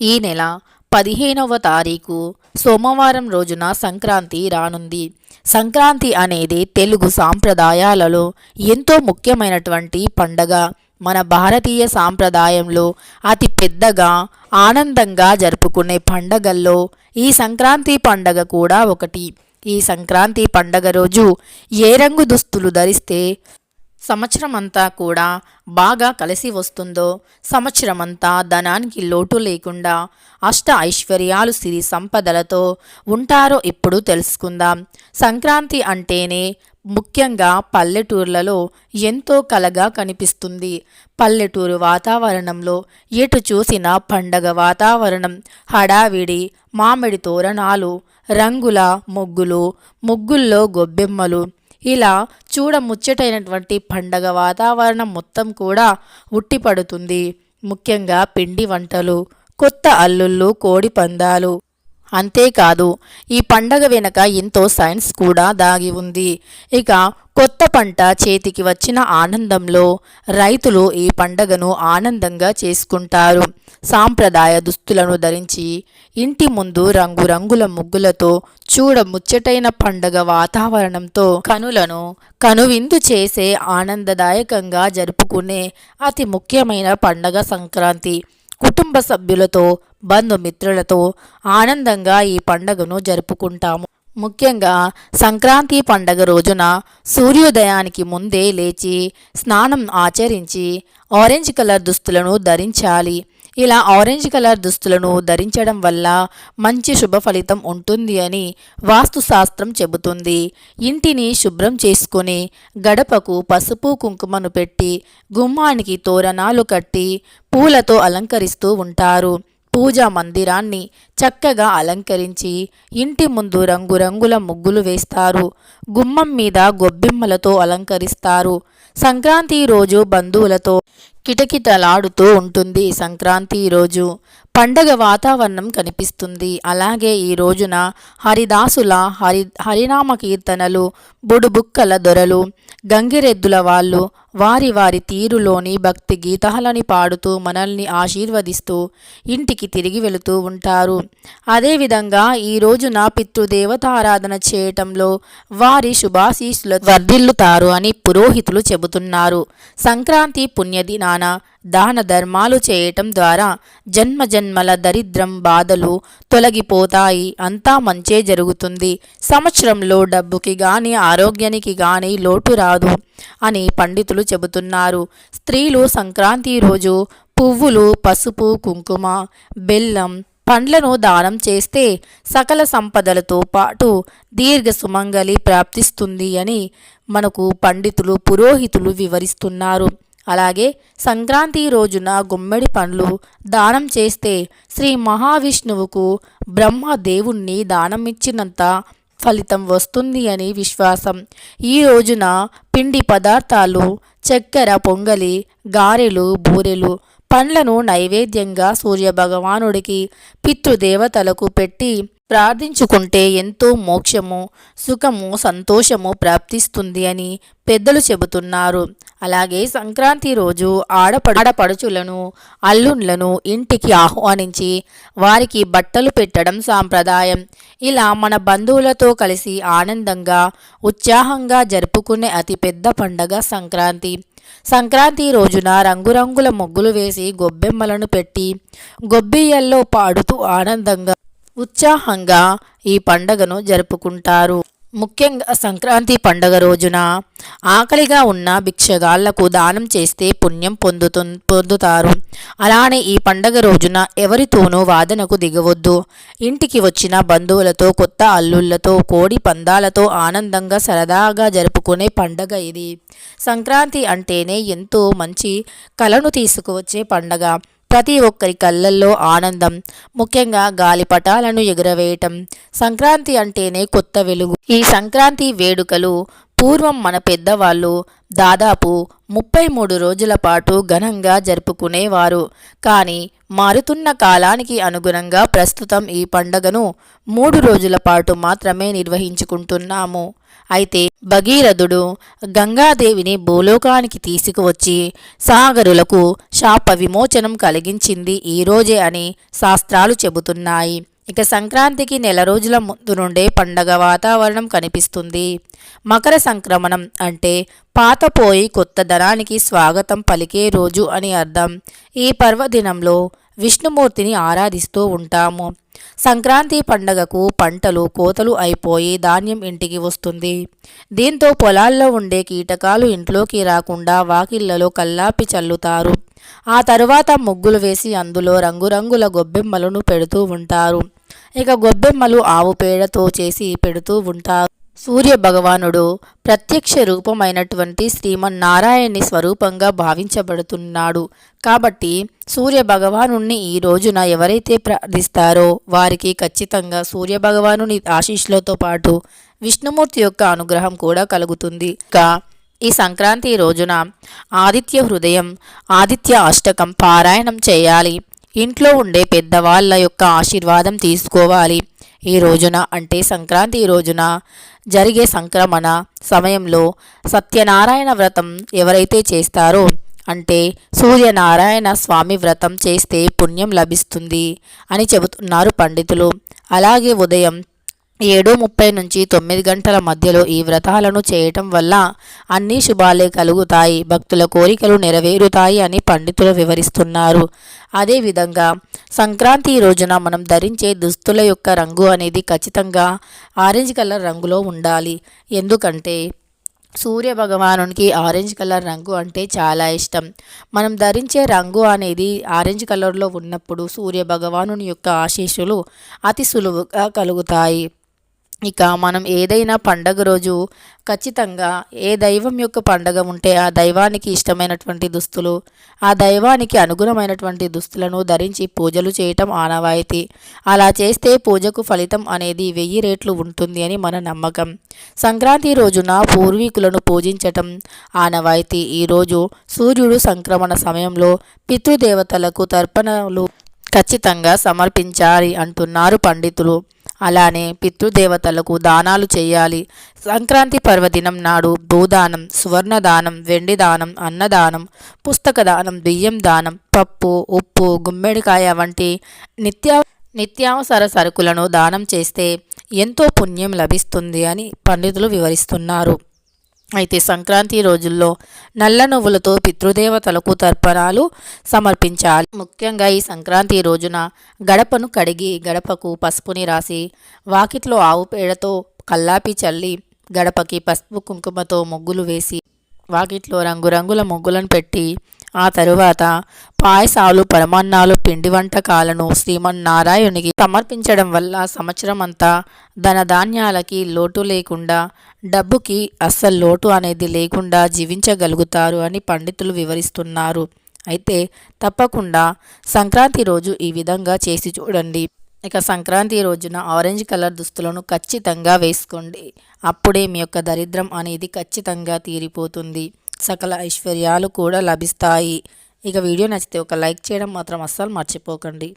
ఈ నెల పదిహేనవ తారీఖు సోమవారం రోజున సంక్రాంతి రానుంది. సంక్రాంతి అనేది తెలుగు సాంప్రదాయాలలో ఎంతో ముఖ్యమైనటువంటి పండగ. మన భారతీయ సాంప్రదాయంలో అతి పెద్దగా ఆనందంగా జరుపుకునే పండగల్లో ఈ సంక్రాంతి పండగ కూడా ఒకటి. ఈ సంక్రాంతి పండగ రోజు ఏ రంగు దుస్తులు ధరిస్తే సంవత్సరమంతా కూడా బాగా కలిసి వస్తుందో సంవత్సరం అంతా ధనానికి లోటు లేకుండా అష్ట ఐశ్వర్యాలు సిరి సంపదలతో ఉంటారో ఇప్పుడు తెలుసుకుందాం. సంక్రాంతి అంటేనే ముఖ్యంగా పల్లెటూర్లలో ఎంతో కలగా కనిపిస్తుంది. పల్లెటూరు వాతావరణంలో ఎటు చూసిన పండగ వాతావరణం హడావిడి మామిడి తోరణాలు రంగుల ముగ్గులు ముగ్గుల్లో గొబ్బెమ్మలు ఇలా చూడముచ్చటైనటువంటి పండగ వాతావరణం మొత్తం కూడా ఉట్టిపడుతుంది. ముఖ్యంగా పిండి వంటలు కొత్త అల్లుళ్ళు కోడి పందాలు అంతేకాదు ఈ పండగ వెనుక ఎంతో సైన్స్ కూడా దాగి ఉంది. ఇక కొత్త పంట చేతికి వచ్చిన ఆనందంలో రైతులు ఈ పండగను ఆనందంగా చేసుకుంటారు. సాంప్రదాయ దుస్తులను ధరించి ఇంటి ముందు రంగురంగుల ముగ్గులతో చూడ ముచ్చటైన పండగ వాతావరణంతో కనులను కనువిందు చేసే ఆనందదాయకంగా జరుపుకునే అతి ముఖ్యమైన పండగ సంక్రాంతి. కుటుంబ సభ్యులతో బంధుమిత్రులతో ఆనందంగా ఈ పండగను జరుపుకుంటాము. ముఖ్యంగా సంక్రాంతి పండగ రోజున సూర్యోదయానికి ముందే లేచి స్నానం ఆచరించి ఆరెంజ్ కలర్ దుస్తులను ధరించాలి. ఇలా ఆరెంజ్ కలర్ దుస్తులను ధరించడం వల్ల మంచి శుభ ఫలితం ఉంటుంది అని వాస్తుశాస్త్రం చెబుతుంది. ఇంటిని శుభ్రం చేసుకుని గడపకు పసుపు కుంకుమను పెట్టి గుమ్మానికి తోరణాలు కట్టి పూలతో అలంకరిస్తూ ఉంటారు. పూజా మందిరాన్ని చక్కగా అలంకరించి ఇంటి ముందు రంగురంగుల ముగ్గులు వేస్తారు. గుమ్మం మీద గొబ్బెమ్మలతో అలంకరిస్తారు. సంక్రాంతి రోజు బంధువులతో కిటకిటలాడుతూ ఉంటుంది సంక్రాంతి రోజు పండగ వాతావరణం కనిపిస్తుంది. అలాగే ఈ రోజున హరిదాసుల హరి హరినామ కీర్తనలు బుడుబుక్కల దొరలు గంగిరెద్దుల వాళ్ళు వారి వారి తీరులోని భక్తి గీతాలని పాడుతూ మనల్ని ఆశీర్వదిస్తూ ఇంటికి తిరిగి వెళుతూ ఉంటారు. అదేవిధంగా ఈ రోజున పితృదేవతారాధన చేయటంలో వారి శుభాశీస్సులు వర్ధిల్లుతారు అని పురోహితులు చెబుతున్నారు. సంక్రాంతి పుణ్యదినా దాన ధర్మాలు చేయటం ద్వారా జన్మ జన్మల దరిద్రం బాధలు తొలగిపోతాయి. అంతా మంచే జరుగుతుంది. సంవత్సరంలో డబ్బుకి గాని ఆరోగ్యానికి గాని లోటు రాదు అని పండితులు చెబుతున్నారు. స్త్రీలు సంక్రాంతి రోజు పువ్వులు పసుపు కుంకుమ బెల్లం పండ్లను దానం చేస్తే సకల సంపదలతో పాటు దీర్ఘ సుమంగలి ప్రాప్తిస్తుంది అని మనకు పండితులు పురోహితులు వివరిస్తున్నారు. అలాగే సంక్రాంతి రోజున గుమ్మడి పండ్లు దానం చేస్తే శ్రీ మహావిష్ణువుకు బ్రహ్మ దేవుణ్ణి దానమిచ్చినంత ఫలితం వస్తుంది అని విశ్వాసం. ఈ రోజున పిండి పదార్థాలు చక్కెర పొంగలి గారెలు బూరెలు పండ్లను నైవేద్యంగా సూర్యభగవానుడికి పితృదేవతలకు పెట్టి ప్రార్థించుకుంటే ఎంతో మోక్షము సుఖము సంతోషము ప్రాప్తిస్తుంది అని పెద్దలు చెబుతున్నారు. అలాగే సంక్రాంతి రోజు ఆడపడ ఆడపడుచులను అల్లుండ్లను ఇంటికి ఆహ్వానించి వారికి బట్టలు పెట్టడం సాంప్రదాయం. ఇలా మన బంధువులతో కలిసి ఆనందంగా ఉత్సాహంగా జరుపుకునే అతిపెద్ద పండగ సంక్రాంతి. సంక్రాంతి రోజున రంగురంగుల ముగ్గులు వేసి గొబ్బెమ్మలను పెట్టి గొబ్బియ్యల్లో పాడుతూ ఆనందంగా ఉత్సాహంగా ఈ పండగను జరుపుకుంటారు. ముఖ్యంగా సంక్రాంతి పండగ రోజున ఆకలిగా ఉన్న భిక్షగాళ్ళకు దానం చేస్తే పుణ్యం పొందుతు పొందుతారు. అలానే ఈ పండగ రోజున ఎవరితోనూ వాదనకు దిగవద్దు. ఇంటికి వచ్చిన బంధువులతో కొత్త అల్లుళ్ళతో కోడి పందాలతో ఆనందంగా సరదాగా జరుపుకునే పండగ ఇది. సంక్రాంతి అంటేనే ఎంతో మంచి కలను తీసుకువచ్చే పండగ. ప్రతి ఒక్కరి కళ్ళల్లో ఆనందం ముఖ్యంగా గాలిపటాలను ఎగురవేయటం. సంక్రాంతి అంటేనే కొత్త వెలుగు. ఈ సంక్రాంతి వేడుకలు పూర్వం మన పెద్దవాళ్ళు దాదాపు ముప్పై మూడు రోజుల పాటు ఘనంగా జరుపుకునేవారు. కానీ మారుతున్న కాలానికి అనుగుణంగా ప్రస్తుతం ఈ పండగను మూడు రోజుల పాటు మాత్రమే నిర్వహించుకుంటున్నాము. అయితే భగీరథుడు గంగాదేవిని భూలోకానికి తీసుకువచ్చి సాగరులకు శాప విమోచనం కలిగించింది ఈరోజే అని శాస్త్రాలు చెబుతున్నాయి. ఇక సంక్రాంతికి నెల రోజుల ముందు నుండే పండగ వాతావరణం కనిపిస్తుంది. మకర సంక్రమణం అంటే పాతపోయి కొత్త ధనానికి స్వాగతం పలికే రోజు అని అర్థం. ఈ పర్వదినంలో విష్ణుమూర్తిని ఆరాధిస్తూ ఉంటాము. సంక్రాంతి పండగకు పంటలు కోతలు అయిపోయి ధాన్యం ఇంటికి వస్తుంది. దీంతో పొలాల్లో ఉండే కీటకాలు ఇంట్లోకి రాకుండా వాకిళ్ళలో కల్లాపి చల్లుతారు. ఆ తరువాత ముగ్గులు వేసి అందులో రంగురంగుల గొబ్బెమ్మలను పెడుతూ ఉంటారు. ఇక గొబ్బెమ్మలు ఆవు పేడతో చేసి పెడుతూ ఉంటారు. సూర్య భగవానుడు ప్రత్యక్ష రూపమైనటువంటి శ్రీమన్నారాయణి స్వరూపంగా భావించబడుతున్నాడు. కాబట్టి సూర్య భగవాను ఈ రోజున ఎవరైతే ప్రార్థిస్తారో వారికి ఖచ్చితంగా సూర్య భగవానుని ఆశీస్సులతో పాటు విష్ణుమూర్తి యొక్క అనుగ్రహం కూడా కలుగుతుంది. ఇంకా ఈ సంక్రాంతి రోజున ఆదిత్య హృదయం ఆదిత్య అష్టకం పారాయణం చేయాలి. ఇంట్లో ఉండే పెద్దవాళ్ళ యొక్క ఆశీర్వాదం తీసుకోవాలి. ఈ రోజున అంటే సంక్రాంతి రోజున జరిగే సంక్రమణ సమయంలో సత్యనారాయణ వ్రతం ఎవరైతే చేస్తారో అంటే సూర్యనారాయణ స్వామి వ్రతం చేస్తే పుణ్యం లభిస్తుంది అని చెబుతున్నారు పండితులు. అలాగే ఉదయం ఏడు ముప్పై నుంచి తొమ్మిది గంటల మధ్యలో ఈ వ్రతాలను చేయటం వల్ల అన్ని శుభాలే కలుగుతాయి. భక్తుల కోరికలు నెరవేరుతాయి అని పండితులు వివరిస్తున్నారు. అదేవిధంగా సంక్రాంతి రోజున మనం ధరించే దుస్తుల యొక్క రంగు అనేది ఖచ్చితంగా ఆరెంజ్ కలర్ రంగులో ఉండాలి. ఎందుకంటే సూర్య భగవానునికి ఆరెంజ్ కలర్ రంగు అంటే చాలా ఇష్టం. మనం ధరించే రంగు అనేది ఆరెంజ్ కలర్లో ఉన్నప్పుడు సూర్య భగవానుని యొక్క ఆశీస్సులు అతి సులువుగా కలుగుతాయి. ఇక మనం ఏదైనా పండగ రోజు ఖచ్చితంగా ఏ దైవం యొక్క పండగ ఉంటే ఆ దైవానికి ఇష్టమైనటువంటి దుస్తులు ఆ దైవానికి అనుగుణమైనటువంటి దుస్తులను ధరించి పూజలు చేయటం ఆనవాయితీ. అలా చేస్తే పూజకు ఫలితం అనేది వెయ్యి రేట్లు ఉంటుంది అని మన నమ్మకం. సంక్రాంతి రోజున పూర్వీకులను పూజించటం ఆనవాయితీ. ఈరోజు సూర్యుడు సంక్రమణ సమయంలో పితృదేవతలకు తర్పణలు ఖచ్చితంగా సమర్పించాలి అంటున్నారు పండితులు. అలానే పితృదేవతలకు దానాలు చేయాలి. సంక్రాంతి పర్వదినం నాడు భూదానం సువర్ణదానం వెండి దానం అన్నదానం పుస్తక దానం బియ్యం దానం పప్పు ఉప్పు గుమ్మడికాయ వంటి నిత్యా నిత్యావసర సరుకులను దానం చేస్తే ఎంతో పుణ్యం లభిస్తుంది అని పండితులు వివరిస్తున్నారు. అయితే సంక్రాంతి రోజుల్లో నల్ల నువ్వులతో పితృదేవతలకు తర్పణాలు సమర్పించాలి. ముఖ్యంగా ఈ సంక్రాంతి రోజున గడపను కడిగి గడపకు పసుపుని రాసి వాకిట్లో ఆవు పేడతో కల్లాపి చల్లి గడపకి పసుపు కుంకుమతో ముగ్గులు వేసి వాకిట్లో రంగురంగుల ముగ్గులను పెట్టి ఆ తరువాత పాయసాలు పరమాన్నాలు పిండి వంటకాలను శ్రీమన్నారాయణునికి సమర్పించడం వల్ల సంవత్సరం అంతా ధనధాన్యాలకి లోటు లేకుండా డబ్బుకి అస్సలు లోటు అనేది లేకుండా జీవించగలుగుతారు అని పండితులు వివరిస్తున్నారు. అయితే తప్పకుండా సంక్రాంతి రోజు ఈ విధంగా చేసి చూడండి. ఇక సంక్రాంతి రోజున ఆరెంజ్ కలర్ దుస్తులను ఖచ్చితంగా వేసుకోండి. అప్పుడే మీ యొక్క దరిద్రం అనేది ఖచ్చితంగా తీరిపోతుంది. సకల ఐశ్వర్యాలు కూడా లభిస్తాయి. ఇక వీడియో నచ్చితే ఒక లైక్ చేయడం మాత్రం అస్సలు మర్చిపోకండి.